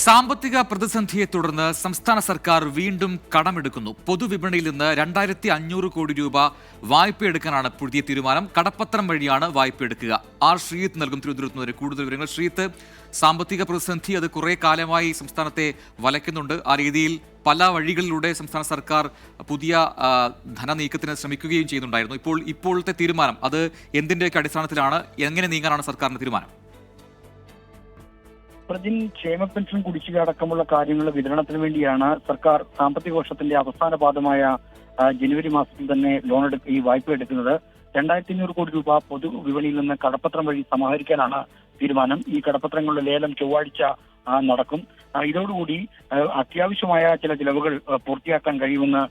സാമ്പത്തിക പ്രതിസന്ധിയെ തുടർന്ന് സംസ്ഥാന സർക്കാർ വീണ്ടും കടമെടുക്കുന്നു. പൊതുവിപണിയിൽ നിന്ന് രണ്ടായിരത്തി അഞ്ഞൂറ് കോടി രൂപ വായ്പയെടുക്കാനാണ് പുതിയ തീരുമാനം. കടപ്പത്രം വഴിയാണ് വായ്പയെടുക്കുക. ആർ ശ്രീത്ത് നൽകും തിരുവനന്തപുരത്ത് നിന്ന് കൂടുതൽ വിവരങ്ങൾ ശ്രീത്ത് സാമ്പത്തിക പ്രതിസന്ധി അത് കുറെ കാലമായി സംസ്ഥാനത്തെ വലയ്ക്കുന്നുണ്ട്. ആ രീതിയിൽ പല വഴികളിലൂടെ സംസ്ഥാന സർക്കാർ പുതിയ ധനനീക്കത്തിന് ശ്രമിക്കുകയും ചെയ്യുന്നുണ്ടായിരുന്നു. ഇപ്പോൾ ഇപ്പോഴത്തെ തീരുമാനം അത് എന്തിന്റെയൊക്കെ അടിസ്ഥാനത്തിലാണ് എങ്ങനെ നീങ്ങാനാണ് സർക്കാരിന്റെ തീരുമാനം? പ്രതിൻ ക്ഷേമ പെൻഷൻ കുടിശ്ശിക അടക്കമുള്ള കാര്യങ്ങളുടെ വിതരണത്തിന് വേണ്ടിയാണ് സർക്കാർ സാമ്പത്തിക വർഷത്തിന്റെ അവസാന പാദമായ ജനുവരി മാസത്തിൽ തന്നെ ലോൺ എടുക്ക ഈ വായ്പ എടുക്കുന്നത്. രണ്ടായിരത്തി അഞ്ഞൂറ് കോടി രൂപ പൊതു വിപണിയിൽ നിന്ന് കടപ്പത്രം വഴി സമാഹരിക്കാനാണ് തീരുമാനം. ഈ കടപ്പത്രങ്ങളുടെ ലേലം ചൊവ്വാഴ്ച നടക്കും. ഇതോടുകൂടി അത്യാവശ്യമായ ചില ചിലവുകൾ പൂർത്തിയാക്കാൻ കഴിയുമെന്ന്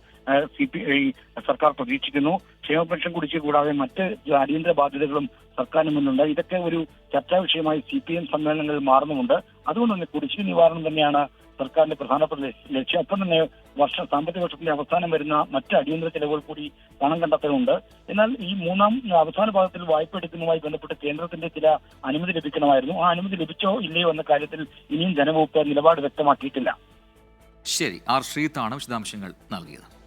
സി പി ഐ സർക്കാർ പ്രതീക്ഷിക്കുന്നു. ക്ഷേമ പെൻഷൻ കുടിശ്ശിക കൂടാതെ മറ്റ് അടിയന്തര ബാധ്യതകളും സർക്കാരിന് മുന്നുണ്ട് ഇതൊക്കെ ഒരു ചർച്ചാ വിഷയമായി സി പി എം സമ്മേളനങ്ങളിൽ മാറുന്നുമുണ്ട്. അതുകൊണ്ട് തന്നെ കുടിശ്ശിക നിവാരണം തന്നെയാണ് സർക്കാരിന്റെ പ്രധാനപ്പെട്ട ലക്ഷ്യ- ഒപ്പം തന്നെ വർഷം സാമ്പത്തിക വർഷത്തിന്റെ അവസാനം വരുന്ന മറ്റ് അടിയന്തര ചെലവുകൾ കൂടി പണം കണ്ടെത്തലുണ്ട്. എന്നാൽ ഈ മൂന്നാം അവസാന ഭാഗത്തിൽ വായ്പ എടുക്കുന്നതുമായി ബന്ധപ്പെട്ട് കേന്ദ്രത്തിന്റെ ചില അനുമതി ലഭിക്കണമായിരുന്നു. ആ അനുമതി ലഭിച്ചോ ഇല്ലയോ എന്ന കാര്യത്തിൽ ഇനിയും ധനവകുപ്പ് നിലപാട് വ്യക്തമാക്കിയിട്ടില്ല. ശരി. ആർ ശ്രീത്താണ് വിശദാംശങ്ങൾ നൽകിയത്.